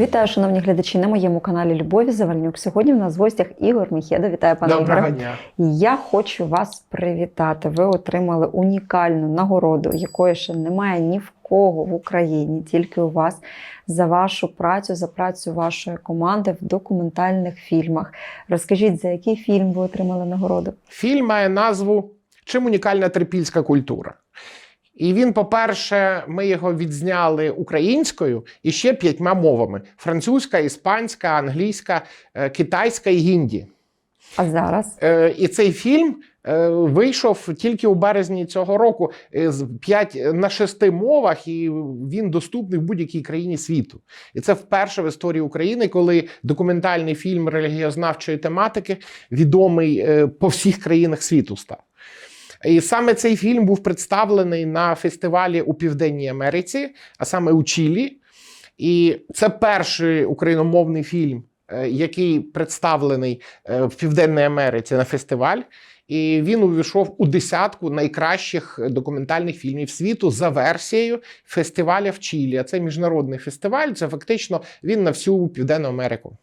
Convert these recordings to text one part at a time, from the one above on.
Вітаю, шановні глядачі, на моєму каналі Любові Завальнюк. Сьогодні в нас в гостях Ігор Міхеда. Вітаю, пане Доброго Ігоре. дня. Я хочу вас привітати. Ви отримали унікальну нагороду, якої ще немає ні в кого в Україні, тільки у вас за вашу працю, за працю вашої команди в документальних фільмах. Розкажіть, за який фільм ви отримали нагороду? Фільм має назву Чим унікальна трипільська культура. І він, по-перше, ми його відзняли українською і ще п'ятьма мовами: французька, іспанська, англійська, е, китайська і гінді. А зараз Е, І цей фільм е, вийшов тільки у березні цього року з 5 на шести мовах, і він доступний в будь-якій країні світу. І це вперше в історії України, коли документальний фільм релігіознавчої тематики відомий по всіх країнах світу став. І саме цей фільм був представлений на фестивалі у Південній Америці, а саме у Чилі. І це перший україномовний фільм, е, який представлений е, в Південній Америці на фестиваль. І він увійшов у десятку найкращих документальних фільмів світу за версією фестиваля в Чилі. А це міжнародний фестиваль. Це фактично він на всю Південну Америку.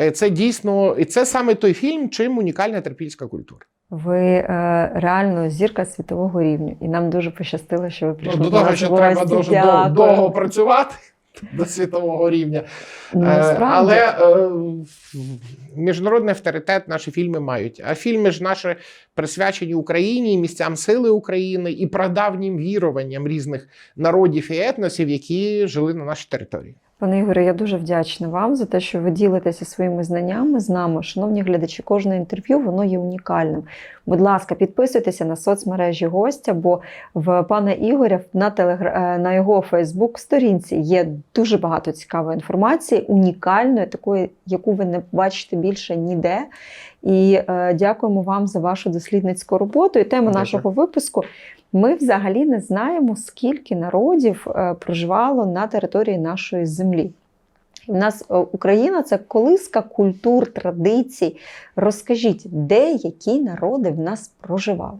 Е, Це дійсно, і це саме той фільм, чим унікальна терпільська культура. Ви е, реально зірка світового рівню, і нам дуже пощастило, що ви Ну, прийшли до того, що треба дуже Дякую. довго працювати до світового рівня. Ну, Е, Але е, міжнародний авторитет наші фільми мають. А фільми ж наші присвячені Україні, місцям сили України і прадавнім віруванням різних народів і етносів, які жили на нашій території. Пане Ігоре, я дуже вдячна вам за те, що ви ділитеся своїми знаннями з нами. Шановні глядачі, кожне інтерв'ю воно є унікальним. Будь ласка, підписуйтеся на соцмережі гостя, бо в пана Ігоря на телегра... е, на його Фейсбук-сторінці є дуже багато цікавої інформації, унікальної, такої, яку ви не бачите більше ніде. І е, дякуємо вам за вашу дослідницьку роботу. І тема Дякую. нашого випуску. Ми взагалі не знаємо, скільки народів е, проживало на території нашої землі. У нас е, Україна це колиска культур, традицій. Розкажіть, де які народи в нас проживали?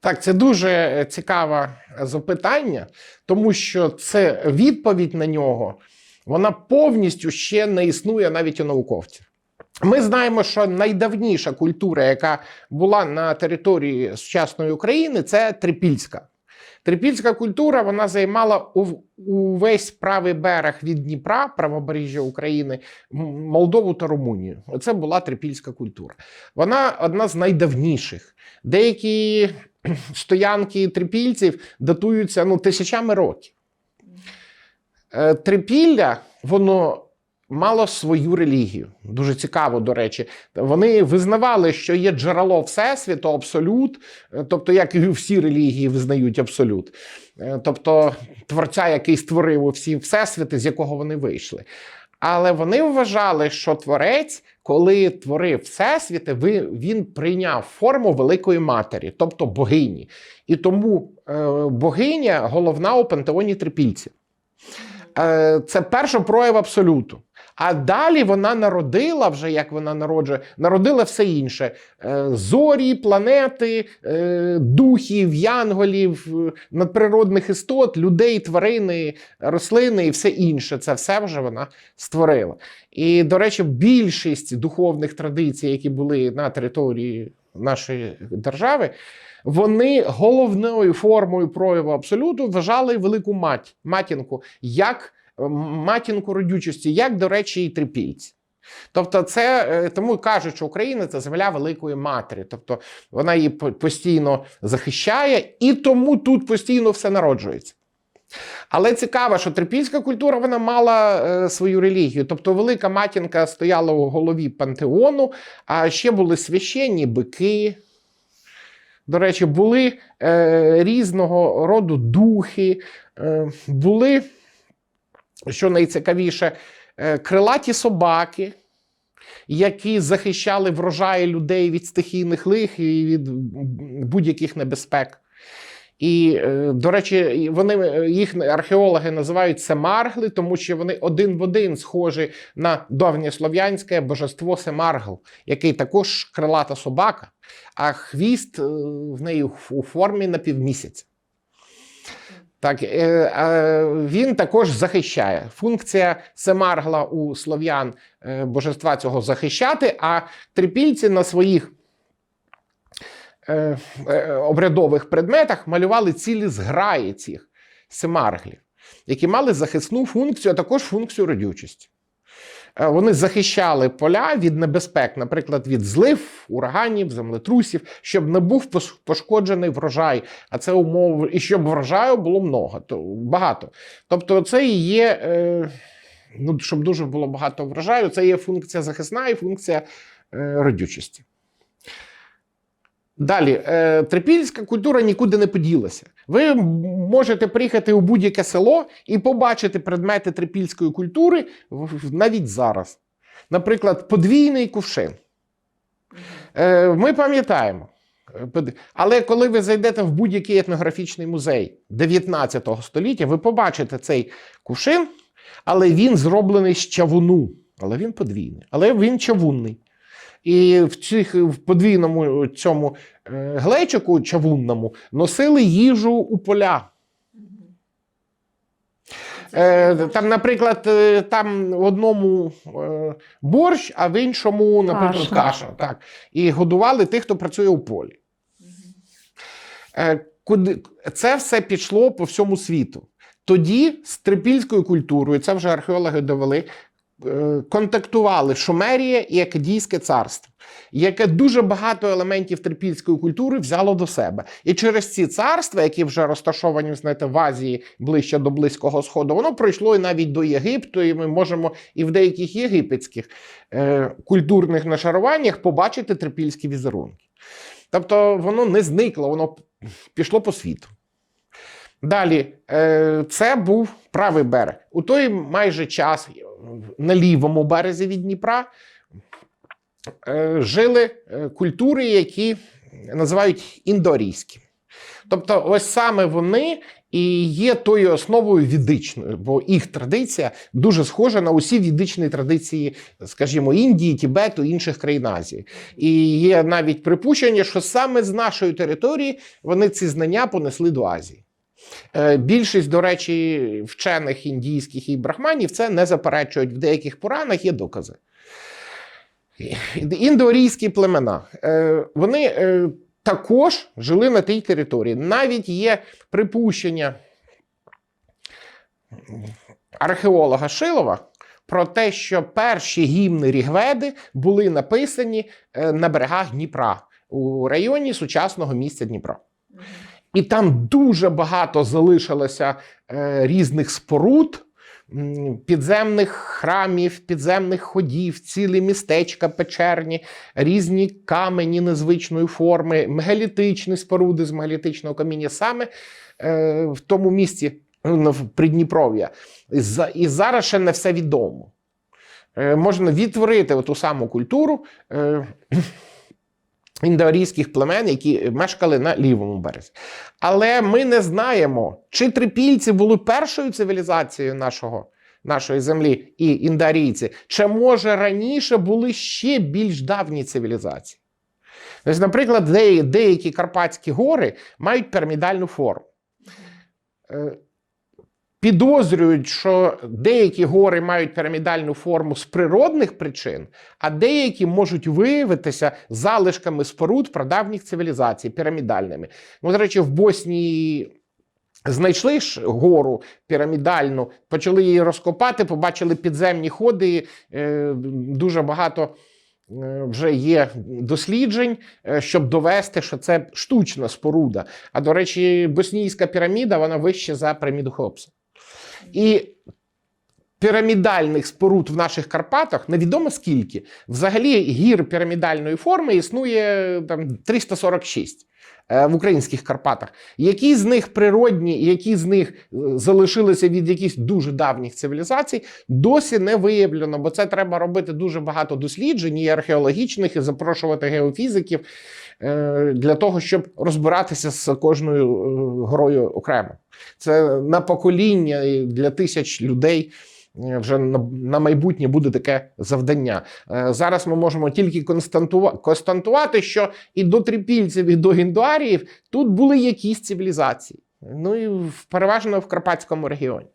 Так, це дуже цікаве запитання, тому що це відповідь на нього вона повністю ще не існує навіть у науковців. Ми знаємо, що найдавніша культура, яка була на території сучасної України, це трипільська. Трипільська культура вона займала ув- увесь правий берег від Дніпра, правобережжя України, Молдову та Румунію. Оце була трипільська культура. Вона одна з найдавніших. Деякі стоянки трипільців датуються ну, тисячами років. Е, Трипілля, воно мало свою релігію. Дуже цікаво, до речі. Вони визнавали, що є джерело Всесвіту, абсолют, е, тобто, як і всі релігії визнають абсолют. Е, Тобто, творця, який створив всі всесвіти, з якого вони вийшли. Але вони вважали, що творець, коли творив всесвіти, він прийняв форму великої матері, тобто богині. І тому е, богиня головна у пантеоні трипільців. Це перший прояв абсолюту. А далі вона народила вже, як вона народжує, народила все інше: Е, зорі, планети, е, духів, янголів, е, надприродних істот, людей, тварини, рослини і все інше. Це все вже вона створила. І, до речі, більшість духовних традицій, які були на території нашої держави, вони головною формою прояву абсолюту вважали велику мать, матінку, як матінку родючості, як, до речі, і трипільці. Тобто, це е, тому кажуть, що Україна це земля великої матері, тобто вона її постійно захищає, і тому тут постійно все народжується. Але цікаво, що трипільська культура вона мала е, свою релігію. Тобто, велика матінка стояла у голові пантеону, а ще були священні бики. До речі, були е, різного роду духи, е, були, що найцікавіше, е, крилаті собаки, які захищали врожаї людей від стихійних лих і від будь-яких небезпек. І, е, до речі, вони е, їх археологи називають семаргли, тому що вони один в один схожі на давньослов'янське божество Семаргл, який також крилата собака, а хвіст в неї у формі напівмісяця. Так, е, він також захищає. Функція Семаргла у слов'ян е, божества цього захищати, а трипільці на своїх е, обрядових предметах малювали цілі зграї цих семарглів, які мали захисну функцію, а також функцію родючості. Е, Вони захищали поля від небезпек, наприклад, від злив, ураганів, землетрусів, щоб не був пошкоджений врожай. А це умови, і щоб врожаю було много, то багато. Тобто, це і є, е, ну, щоб дуже було багато врожаю, це є функція захисна і функція е, родючості. Далі, е, трипільська культура нікуди не поділася. Ви можете приїхати у будь-яке село і побачити предмети трипільської культури навіть зараз. Наприклад, подвійний кувшин. Е, Ми пам'ятаємо. е, Але коли ви зайдете в будь-який етнографічний музей 19 століття, ви побачите цей кувшин, але він зроблений з чавуну. Але він подвійний, але він чавунний. І в цих в подвійному цьому е, глечику чавунному носили їжу у поля. Е, там, наприклад, е, там в одному борщ, а в іншому, наприклад, Каша. каша. так. І годували тих, хто працює у полі. Куди, це все пішло по всьому світу. Тоді з трипільською культурою, це вже археологи довели, контактували Шумерія і Акадійське царство, яке дуже багато елементів трипільської культури взяло до себе. І через ці царства, які вже розташовані знаєте, в Азії ближче до Близького Сходу, воно пройшло і навіть до Єгипту, і ми можемо і в деяких єгипетських е, культурних нашаруваннях побачити трипільські візерунки. Тобто воно не зникло, воно пішло по світу. Далі, е, це був правий берег. У той майже час е, на лівому березі від Дніпра е, жили е, культури, які називають індоарійськими. Тобто, ось саме вони і є тою основою відичною, бо їх традиція дуже схожа на усі відичні традиції, скажімо, Індії, Тібету, інших країн Азії. І є навіть припущення, що саме з нашої території вони ці знання понесли до Азії. Е, Більшість, до речі, вчених індійських і брахманів це не заперечують в деяких Пуранах, є докази. Індоарійські племена. е, Вони е, також жили на тій території. Навіть є припущення археолога Шилова про те, що перші гімни Рігведи були написані на берегах Дніпра у районі сучасного місця Дніпра. І там дуже багато залишилося е, різних споруд, підземних храмів, підземних ходів, цілі містечка печерні, різні камені незвичної форми, мегалітичні споруди з мегалітичного каміння саме е, в тому місці ну, в Придніпров'я. І, зараз ще не все відомо. Е, можна відтворити ту саму культуру. Е, індоарійських племен, які мешкали на лівому березі. Але ми не знаємо, чи трипільці були першою цивілізацією нашого, нашої землі і індоарійці, чи може раніше були ще більш давні цивілізації. Тобто, наприклад, деякі, Карпатські гори мають пірамідальну форму. Підозрюють, що деякі гори мають пірамідальну форму з природних причин, а деякі можуть виявитися залишками споруд прадавніх цивілізацій пірамідальними. Ну, до речі, в Боснії знайшли ж гору пірамідальну, почали її розкопати, побачили підземні ходи. е, Дуже багато е, вже є досліджень, е, щоб довести, що це штучна споруда. А до речі, боснійська піраміда вона вища за піраміду Хеопса. І пірамідальних споруд в наших Карпатах невідомо скільки. Взагалі гір пірамідальної форми існує там 346 е, в українських Карпатах. Які з них природні, які з них е, залишилися від якихось дуже давніх цивілізацій, досі не виявлено, бо це треба робити дуже багато досліджень і археологічних, і запрошувати геофізиків е, для того, щоб розбиратися з кожною е, горою окремо. Це на покоління для тисяч людей. Е, Вже на, майбутнє буде таке завдання. Е, Зараз ми можемо тільки константува- констатувати, що і до трипільців, і до гіндуаріїв тут були якісь цивілізації. ну і переважно в Карпатському регіоні.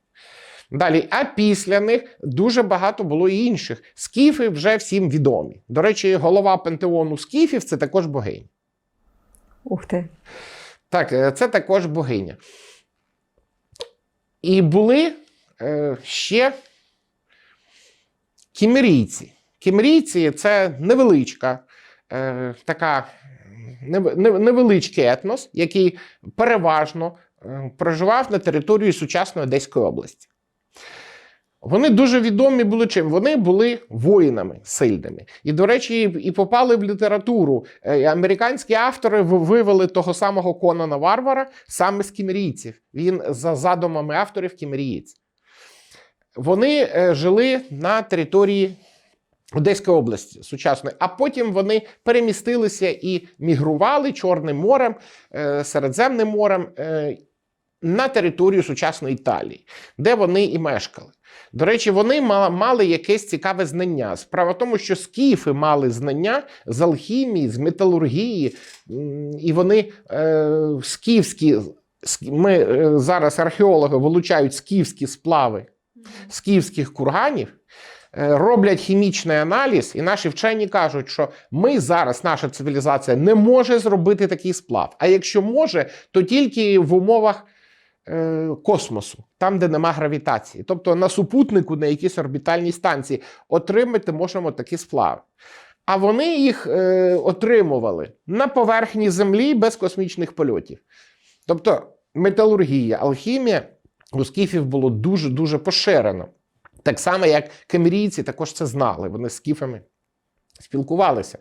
Далі, а після них дуже багато було і інших. Скіфи вже всім відомі. До речі, голова пантеону скіфів це також богиня. Ух ти. Так, е, це також богиня. І були ще кімерійці. Кімерійці це невеличка, е, така нев- нев- невеличкий етнос, який переважно е, проживав на території сучасної Одеської області. Вони дуже відомі були чим? Вони були воїнами сильними. І, до речі, і попали в літературу. Е, Американські автори вивели того самого Конана Варвара саме з кімерійців. Він за задумами авторів кімерієць. Вони е, жили на території Одеської області сучасної, а потім вони перемістилися і мігрували Чорним морем, е, Середземним морем е, на територію сучасної Італії, де вони і мешкали. До речі, вони ма- мали якесь цікаве знання. Справа в тому, що скіфи мали знання з алхімії, з металургії, і вони скіфські. Ми зараз археологи вилучають скіфські сплави скіфських курганів, е, роблять хімічний аналіз, і наші вчені кажуть, що ми зараз, наша цивілізація, не може зробити такий сплав. А якщо може, то тільки в умовах е, космосу, там, де нема гравітації. Тобто на супутнику, на якійсь орбітальній станції, отримати можемо такі сплави. А вони їх е, отримували на поверхні Землі без космічних польотів. Тобто металургія, алхімія у скіфів було дуже дуже поширено. Так само, як кемерійці також це знали. Вони з скіфами спілкувалися.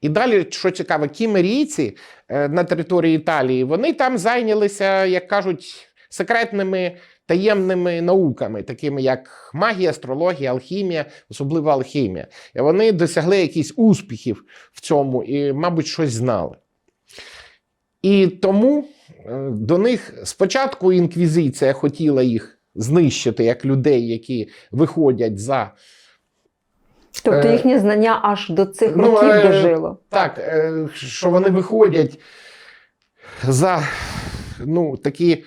І далі, що цікаво, кімерійці е, на території Італії вони там зайнялися, як кажуть, секретними таємними науками, такими як магія, астрологія, алхімія, особливо алхімія. І вони досягли якихось успіхів в цьому і, мабуть, щось знали. І тому до них спочатку інквізиція хотіла їх знищити як людей, які виходять за Тобто Е, їхнє знання аж до цих ну, років е, дожило. Так, е, що вони виходять за ну, такі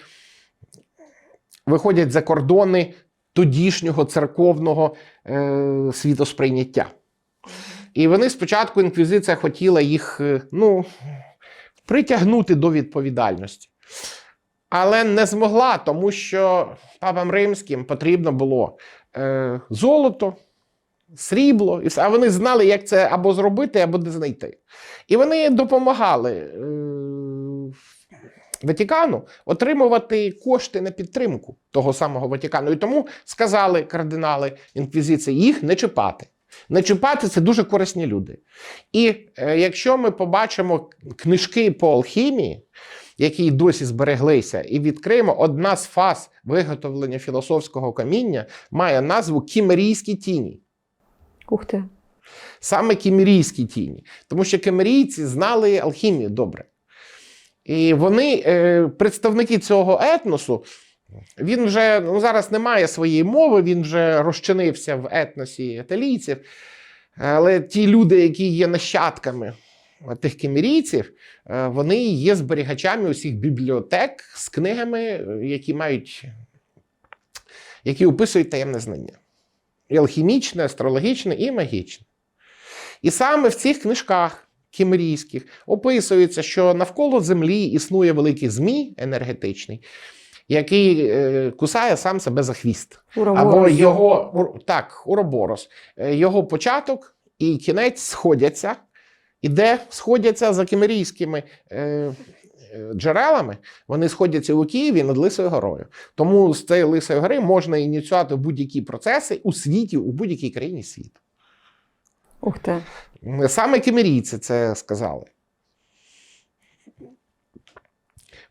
виходять за кордони тодішнього церковного е, світосприйняття. І вони спочатку інквізиція хотіла їх е, ну, притягнути до відповідальності. Але не змогла, тому що папам римським потрібно було е, золото, срібло, і все. а вони знали, як це або зробити, або де знайти. І вони допомагали е, Ватикану отримувати кошти на підтримку того самого Ватикану. І тому сказали кардинали інквізиції їх не чіпати. Не чіпати це дуже корисні люди. І е, якщо ми побачимо книжки по алхімії, які досі збереглися, і відкриємо одна з фаз виготовлення філософського каміння, має назву Кімерійські тіні. Ух ти. Саме кімерійські тіні. Тому що кемерійці знали алхімію добре. І вони, е, представники цього етносу, він вже ну, зараз не має своєї мови, він вже розчинився в етносі італійців. Але ті люди, які є нащадками тих кемерійців, е, вони є зберігачами усіх бібліотек з книгами, е, які мають, які описують таємне знання. І алхімічне, астрологічне і магічне. І саме в цих книжках кімерійських описується, що навколо Землі існує великий змій енергетичний, який е, кусає сам себе за хвіст. Або його так, уроборос. Е, Його початок і кінець сходяться, і де сходяться за кімерійськими е, е, джерелами, вони сходяться у Києві над Лисою горою. Тому з цієї Лисої гори можна ініціювати будь-які процеси у світі, у будь-якій країні світу. Ух ти. Саме кімерійці це сказали.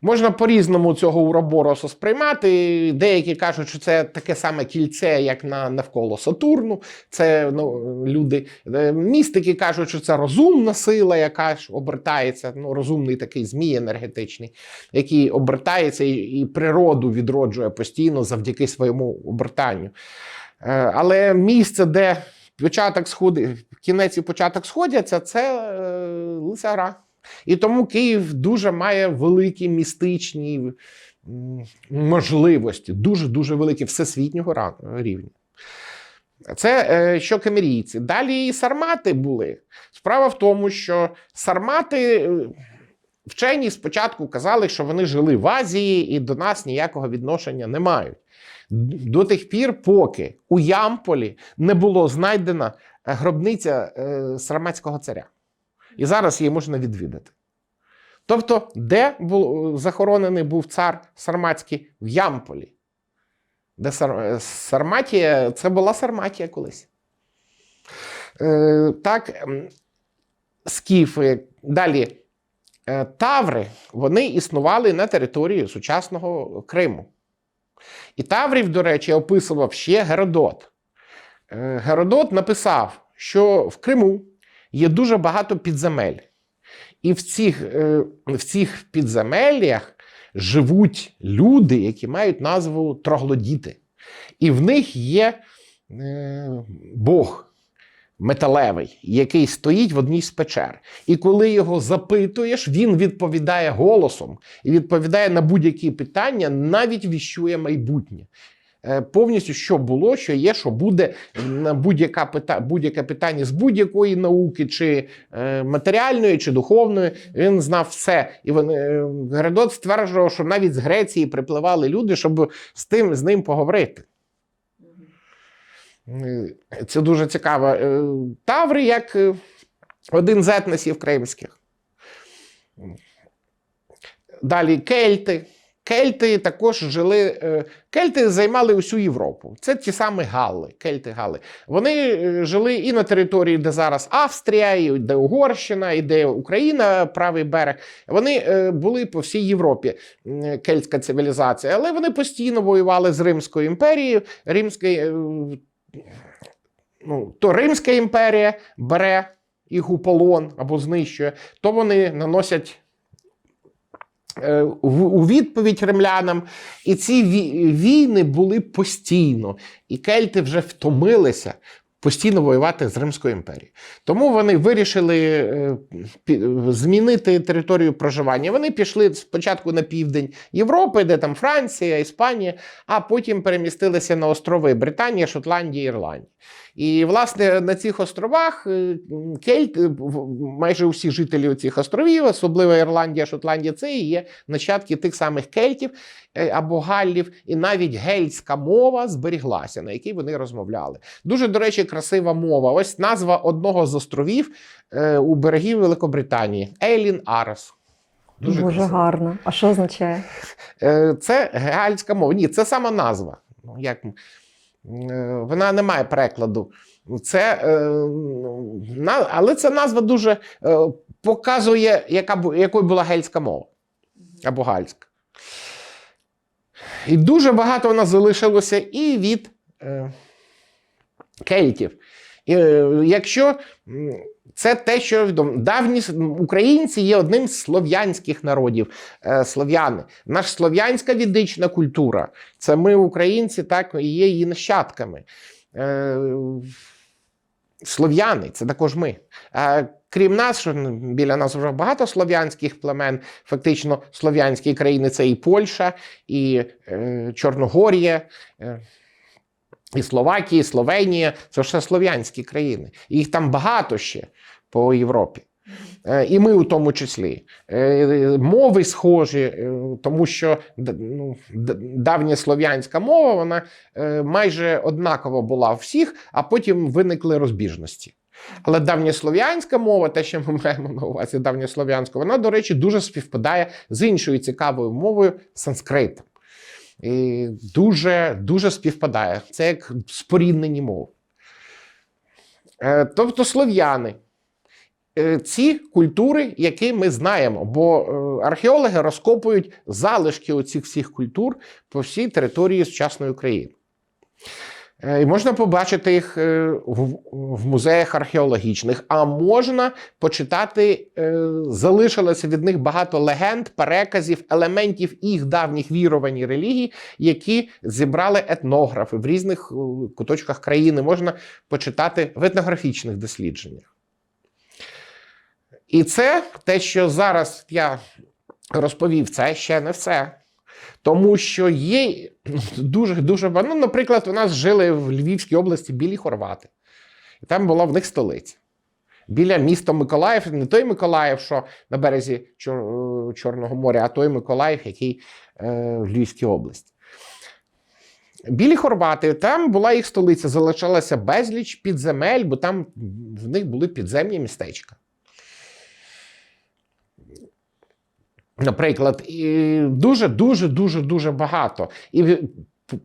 Можна по-різному цього уроборосу сприймати. Деякі кажуть, що це таке саме кільце, як на навколо Сатурну. Це ну, люди. е, Містики кажуть, що це розумна сила, яка ж обертається, ну, розумний такий змій енергетичний, який обертається і, і природу відроджує постійно завдяки своєму обертанню. Е, Але місце, де початок сходи, кінець і початок сходяться, це е, Лиса гора. І тому Київ дуже має великі містичні можливості, дуже дуже великі всесвітнього рівня. Це е, що кемерійці. Далі і сармати були. Справа в тому, що сармати е, вчені спочатку казали, що вони жили в Азії і до нас ніякого відношення не мають. До тих пір, поки у Ямполі не було знайдена гробниця е, сарматського царя. І зараз її можна відвідати. Тобто, де був, захоронений був цар Сарматський? В Ямполі. Де Сар, е, Сарматія, це була Сарматія колись. Е, так, скіфи. Далі. Е, Таври вони існували на території сучасного Криму. І Таврів, до речі, описував ще Геродот. Е, Геродот написав, що в Криму є дуже багато підземель. І в цих, е, в цих підземеллях живуть люди, які мають назву троглодіти. І в них є е, Бог металевий, який стоїть в одній з печер. І коли його запитуєш, він відповідає голосом і відповідає на будь-які питання, навіть віщує майбутнє. Е, Повністю, що було, що є, що буде на будь-яке пита, будь-яке питання з будь-якої науки, чи е, матеріальної, чи духовної, він знав все. І вони, е, Геродот стверджував, що навіть з Греції припливали люди, щоб з тим з ним поговорити. Це дуже цікаво. Таври як один з етносів кримських. Далі кельти. Кельти також жили. е, Кельти займали усю Європу. Це ті самі Галли, кельти Галли. Вони е, жили і на території, де зараз Австрія, і де Угорщина, і де Україна, правий берег. Вони е, були по всій Європі кельтська цивілізація, але вони постійно воювали з Римською імперією. Римська, ну, то Римська імперія бере їх у полон або знищує, то вони наносять у відповідь римлянам. І ці війни були постійно. І кельти вже втомилися постійно воювати з Римською імперією. Тому вони вирішили е, змінити територію проживання. Вони пішли спочатку на південь Європи, де там Франція, Іспанія, а потім перемістилися на острови Британія, Шотландія, Ірландія. І, власне, на цих островах е, кельт, е, майже усі жителі цих островів, особливо Ірландія, Шотландія, це і є нащадки тих самих кельтів е, або галлів, і навіть гельська мова зберіглася, на якій вони розмовляли. Дуже, до речі, красива мова. Ось назва одного з островів у берегів Великобританії Ейлін Арес. Дуже, красиво. гарно. А що означає? Це гальська мова. Ні, це сама назва. Ну, як, вона не має перекладу. Це, е, але ця назва дуже е, показує, яка, якою була гельська мова або гальська. І дуже багато вона залишилося і від е, кельтів. І, е, якщо це те, що відомо, давні українці є одним з слов'янських народів, е, слов'яни. Наша слов'янська відична культура, це ми, українці, так і є її нащадками. Е, Слов'яни це також ми. Е, Крім нас, що біля нас вже багато слов'янських племен, фактично слов'янські країни це і Польща, і Чорногорія, і Словакія, і Словенія це все слов'янські країни. І їх там багато ще по Європі. Е, І ми у тому числі. Е, Мови схожі, е, тому що ну, давня слов'янська мова вона е, майже однакова була у всіх, а потім виникли розбіжності. Але давньослов'янська мова, те, що ми маємо на увазі давньослов'янську, вона, до речі, дуже співпадає з іншою цікавою мовою санскритом. І дуже, дуже співпадає. Це як споріднені мови. Е, Тобто слов'яни. Е, Ці культури, які ми знаємо, бо е, археологи розкопують залишки оцих всіх культур по всій території сучасної України. Е, І можна побачити їх е, в, музеях археологічних, а можна почитати, е, залишилося від них багато легенд, переказів, елементів їх давніх вірувань і релігій, які зібрали етнографи в різних куточках країни. Можна почитати в етнографічних дослідженнях. І це те, що зараз я розповів, це ще не все. Тому що є дуже дуже. Ну, наприклад, у нас жили в Львівській області білі хорвати, і там була в них столиця. Біля міста Миколаїв, не той Миколаїв, що на березі Чор- Чорного моря, а той Миколаїв, який е, в Львівській області. Білі хорвати, там була їх столиця, залишалася безліч підземель, бо там в них були підземні містечка. Наприклад, і дуже, дуже, дуже, дуже багато. І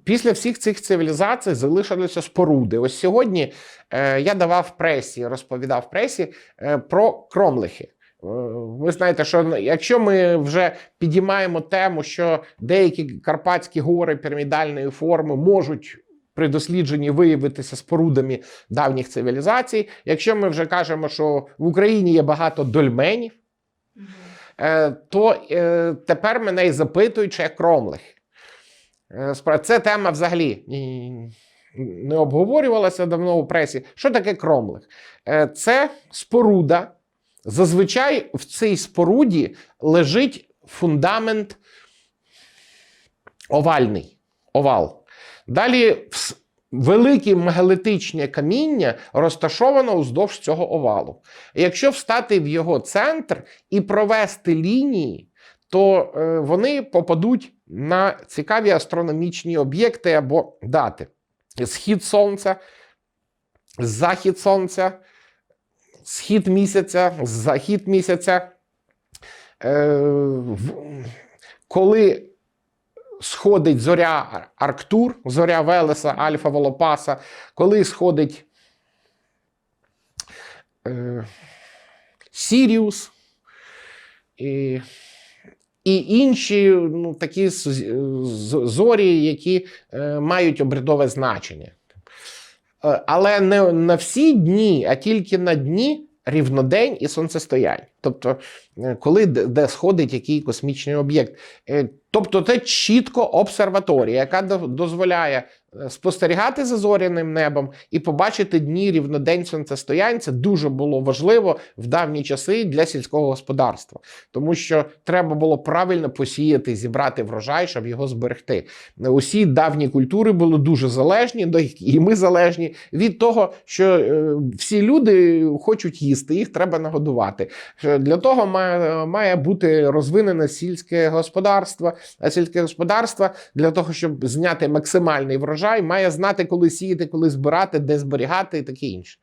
після всіх цих цивілізацій залишилися споруди. Ось сьогодні е, я давав пресі, розповідав пресі е, про кромлихи. Е, Ви знаєте, що якщо ми вже підіймаємо тему, що деякі Карпатські гори пірамідальної форми можуть при дослідженні виявитися спорудами давніх цивілізацій, якщо ми вже кажемо, що в Україні є багато дольменів, то е, тепер мене і запитують, чи я кромлих. Е, Це тема взагалі не обговорювалася давно у пресі. Що таке кромлих? Е, Це споруда. Зазвичай в цій споруді лежить фундамент овальний. Овал. Далі велике мегалітичне каміння розташовано уздовж цього овалу. Якщо встати в його центр і провести лінії, то е, вони попадуть на цікаві астрономічні об'єкти або дати: схід сонця, захід сонця, схід місяця, захід місяця. Е, коли сходить зоря Арктур, зоря Велеса, Альфа Волопаса, коли сходить е, Сіріус і, і інші ну, такі зорі, які е, мають обрядове значення. Е, Але не на всі дні, а тільки на дні рівнодень і сонцестоянь. Тобто, е, коли де, сходить який космічний об'єкт. Е, Тобто, це чітко обсерваторія, яка до- дозволяє спостерігати за зоряним небом і побачити дні рівнодень сонцестоянь. Це дуже було важливо в давні часи для сільського господарства, тому що треба було правильно посіяти, зібрати врожай, щоб його зберегти. Усі давні культури були дуже залежні, і ми залежні від того, що е, всі люди хочуть їсти, їх треба нагодувати. Для того має, має бути розвинене сільське господарство. А сільське господарство для того, щоб зняти максимальний врожай, має знати, коли сіяти, коли збирати, де зберігати і таке інше.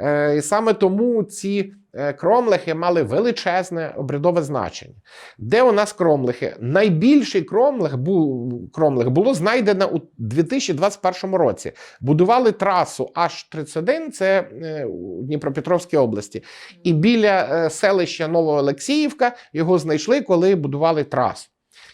Е, і саме тому ці е, кромлихи мали величезне обрядове значення. Де у нас кромлихи? Найбільший кромлих був кромлих було знайдено у 2021 році. Будували трасу H31, це е, у Дніпропетровській області. І біля селища Новоолексіївка його знайшли, коли будували трасу.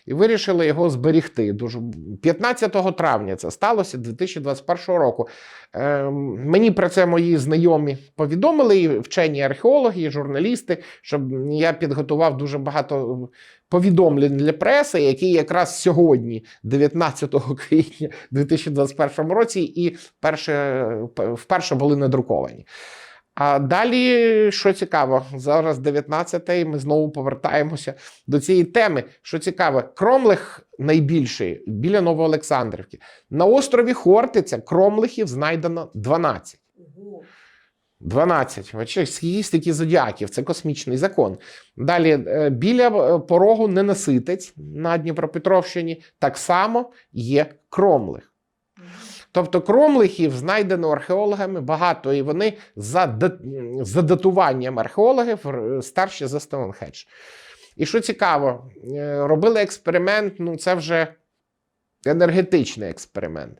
І вирішили його зберігти. Дуже 15 травня це сталося 2021 року. Е, мені про це мої знайомі повідомили, і вчені археологи, і журналісти, щоб я підготував дуже багато повідомлень для преси, які якраз сьогодні, 19 квітня 2021 році, і перше, вперше були надруковані. А далі, що цікаво, зараз 19-й, ми знову повертаємося до цієї теми. Що цікаво, Кромлих найбільший біля Новоолександрівки. На острові Хортиця кромлихів знайдено 12. 12. Бачиш, скільки такі зодіаків, це космічний закон. Далі е, біля е, порогу Ненаситець на Дніпропетровщині так само є кромлих. Тобто кромлихів знайдено археологами багато, і вони за, за датуванням археологів старші за Стоунхедж. І що цікаво, е, робили експеримент, ну це вже енергетичний експеримент.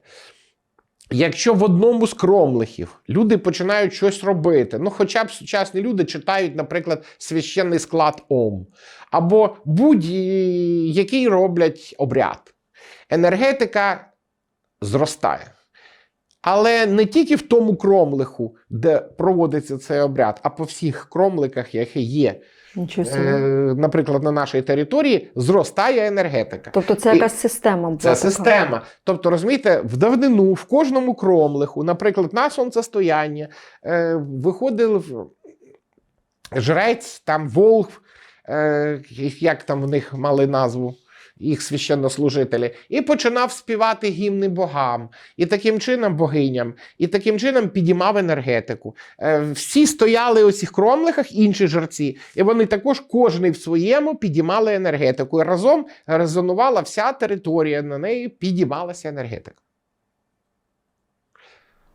Якщо в одному з кромлихів люди починають щось робити, ну хоча б сучасні люди читають, наприклад, священний склад Ом, або будь-який роблять обряд, енергетика зростає. Але не тільки в тому кромлиху, де проводиться цей обряд, а по всіх кромликах, які є, е, наприклад, на нашій території, зростає енергетика. Тобто це якась система була. Це така. система. Тобто, розумієте, в давнину в кожному кромлиху, наприклад, на сонцестояння, е, виходили в- жрець, там Волх, е, як там в них мали назву. Їх священнослужителі, і починав співати гімни богам, і таким чином богиням, і таким чином підіймав енергетику. Е, Всі стояли у цих кромлихах, інші жерці, і вони також кожний в своєму підіймали енергетику. І разом резонувала вся територія, на неї підіймалася енергетика.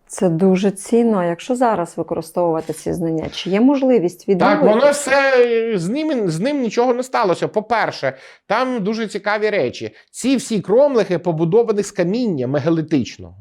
Це дуже цінно. А Якщо зараз використовувати ці знання, чи є можливість відновити? Так, воно все з ним, з ним нічого не сталося. По-перше, там дуже цікаві речі. Ці всі кромлихи побудовані з каміння мегалітичного.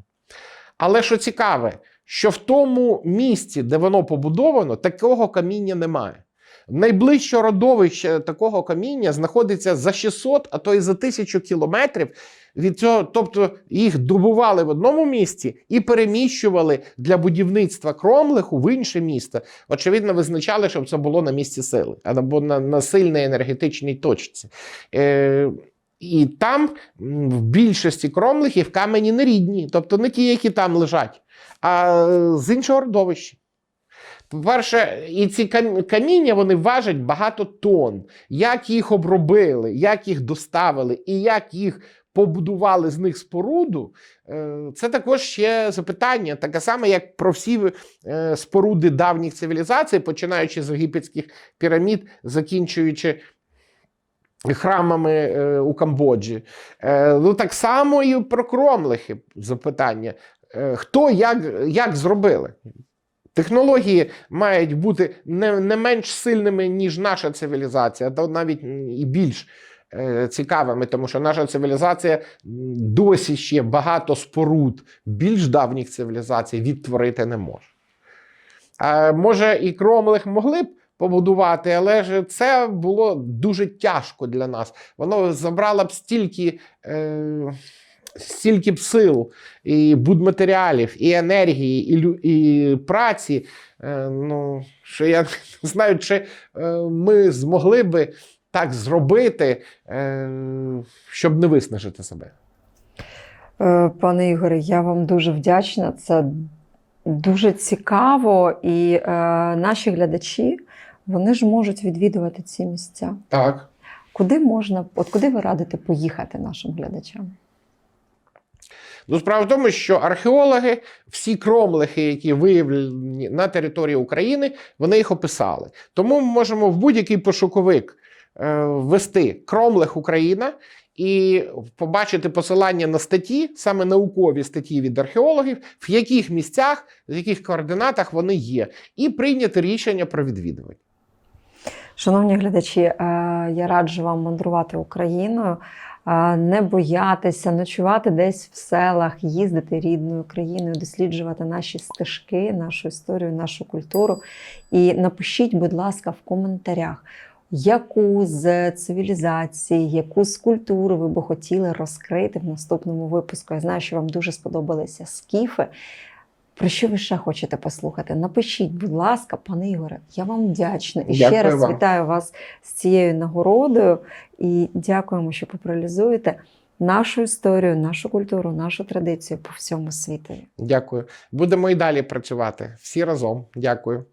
Але що цікаве, що в тому місці, де воно побудовано, такого каміння немає. Найближче родовище такого каміння знаходиться за 600, а то й за 1000 кілометрів від цього. Тобто їх добували в одному місці і переміщували для будівництва кромлиху в інше місто. Очевидно, визначали, щоб це було на місці сили або на, на сильній енергетичній точці. Е, і там в більшості кромлихів камені не рідні, тобто не ті, які там лежать, а з іншого родовища. По-перше, і ці кам- каміння вони важать багато тонн. Як їх обробили, як їх доставили і як їх побудували з них споруду, е, це також ще запитання, таке саме, як про всі е, споруди давніх цивілізацій, починаючи з єгипетських пірамід, закінчуючи храмами е, у Камбоджі. Е, ну, так само і про кромлихи запитання. Е, хто як, як зробили? Технології мають бути не, не менш сильними, ніж наша цивілізація, та навіть і більш е, цікавими, тому що наша цивілізація досі ще багато споруд більш давніх цивілізацій відтворити не може. А, може, і кромлих могли б побудувати, але ж це було дуже тяжко для нас. Воно забрало б стільки. Е, Стільки б сил, і будматеріалів, і енергії, і, лю- і праці. Е, ну, що я не знаю, чи е, ми змогли би так зробити, е, щоб не виснажити себе. Е, Пане Ігоре, я вам дуже вдячна. Це дуже цікаво, і е, наші глядачі вони ж можуть відвідувати ці місця. Так. Куди можна, от куди ви радите поїхати нашим глядачам? Ну, справа в тому, що археологи, всі кромлихи, які виявлені на території України, вони їх описали. Тому ми можемо в будь-який пошуковик е, ввести кромлих Україна і побачити посилання на статті, саме наукові статті від археологів, в яких місцях, в яких координатах вони є, і прийняти рішення про відвідування. Шановні глядачі, е, я раджу вам мандрувати Україною, не боятися, ночувати десь в селах, їздити рідною країною, досліджувати наші стежки, нашу історію, нашу культуру. І напишіть, будь ласка, в коментарях, яку з цивілізацій, яку з культури ви би хотіли розкрити в наступному випуску. Я знаю, що вам дуже сподобалися скіфи. Про що ви ще хочете послухати? Напишіть, будь ласка, пане Ігоре, я вам вдячна. І ще раз вам. вітаю вас з цією нагородою і дякуємо, що популяризуєте нашу історію, нашу культуру, нашу традицію по всьому світу. Дякую. Будемо і далі працювати всі разом. Дякую.